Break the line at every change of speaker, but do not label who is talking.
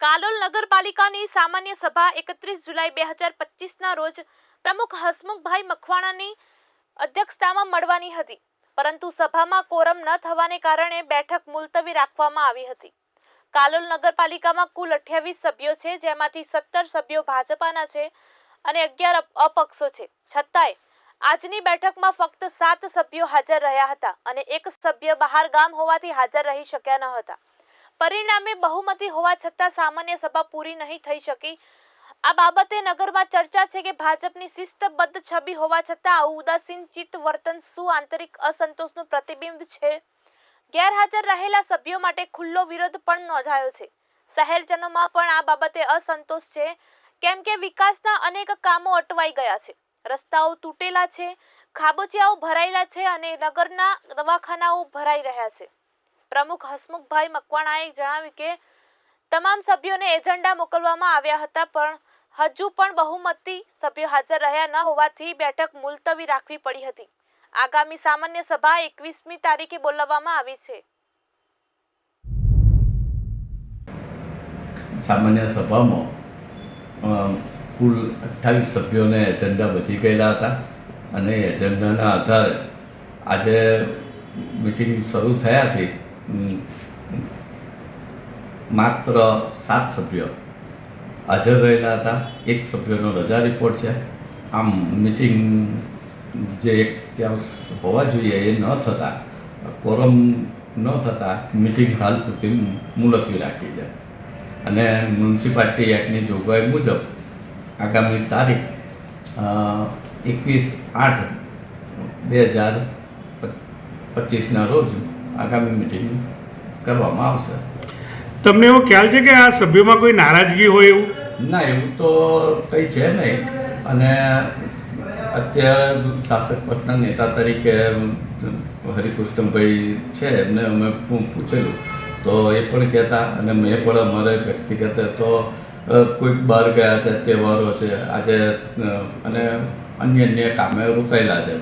કાલોલ નગરપાલિકાની સામાન્ય સભા એકત્રીસ જુલાઈ બે હજાર પચીસના રોજ પ્રમુખ હસમુખભાઈ મખવાણાની અધ્યક્ષતામાં મળવાની હતી. પરંતુ સભામાં કોરમ ન થવાને કારણે બેઠક મુલતવી રાખવામાં આવી હતી. કાલોલ નગરપાલિકામાં કુલ અઠ્યાવીસ સભ્યો છે, જેમાંથી સત્તર સભ્યો ભાજપાના છે અને અગિયાર અપ- અપક્ષો છે. છતાંય આજની બેઠકમાં ફક્ત સાત સભ્યો હાજર રહ્યા હતા અને એક સભ્ય બહાર ગામ હોવાથી હાજર રહી શક્યા ન હતા. પરિણામે બહુમતી હોવા છતાં સામાન્ય સભા પૂરી નહીં થઈ શકી. આ બાબતે નગરમાં ચર્ચા છે કે ભાજપની શિસ્તબદ્ધ છબી હોવા છતાં આવું ઉદાસીન ચિત્ત વર્તન શું આંતરિક અસંતોષનું પ્રતિબિંબ છે? ગેરહાજર રહેલા સભ્યો માટે ખુલ્લો વિરોધ પણ નોંધાયો છે. શહેરજનોમાં પણ આ બાબતે અસંતોષ છે. કેમ કે વિકાસના અનેક કામો અટવાઈ ગયા છે. રસ્તાઓ તૂટેલા છે, ખાબોચિયાઓ ભરાયેલા છે અને નગરના દવાખાનાઓ ભરાઈ રહ્યા છે. પ્રમુખ હસમુખભાઈ મકવાણાએ જણાવ્યું કે, તમામ સભ્યોને એજન્ડા મોકલવામાં આવ્યા હતા, પણ હજુ પણ બહુમતી સભ્યો હાજર રહ્યા ન હોવાથી બેઠક મુલતવી રાખવી પડી હતી. આગામી સામાન્ય સભા એકવીસમી તારીખે બોલાવવામાં આવી છે.
સામાન્ય સભામાં કુલ અઠ્ઠાવીસ સભ્યોને એજન્ડા વધી ગયેલા હતા અને એજન્ડાના આધારે આજે મિટિંગ શરૂ થયાથી માત્ર સાત સભ્ય. હાજર રહેલા હતા. એક સભ્યનો રજા રિપોર્ટ છે. આમ મિટિંગ જે એક ત્યાં હોવા જોઈએ એ ન થતાં. કોરમ ન થતાં મિટિંગ હાલ પૂરતી મુલતવી રાખી છે. અને મ્યુનિસિપાલિટી એક્ટની જોગવાઈ મુજબ આગામી તારીખ એકવીસ આઠ બે હજાર પચીસના રોજ આગામી મિટિંગ કરવામાં આવશે.
તમને એવો ખ્યાલ છે કે આ સભ્યોમાં કોઈ નારાજગી હોય એવું?
ના એવું તો કંઈ છે નહીં. અને અત્યારે શાસક પક્ષના નેતા તરીકે હરિકૃષ્ણભાઈ છે એમને અમે પૂછેલું. તો એ પણ કહેતા અને મેં પણ અમારે વ્યક્તિગત તો કોઈક બહાર ગયા છે તહેવારો છે. આજે અને અન્ય અન્ય કામે રોકાયેલા છે.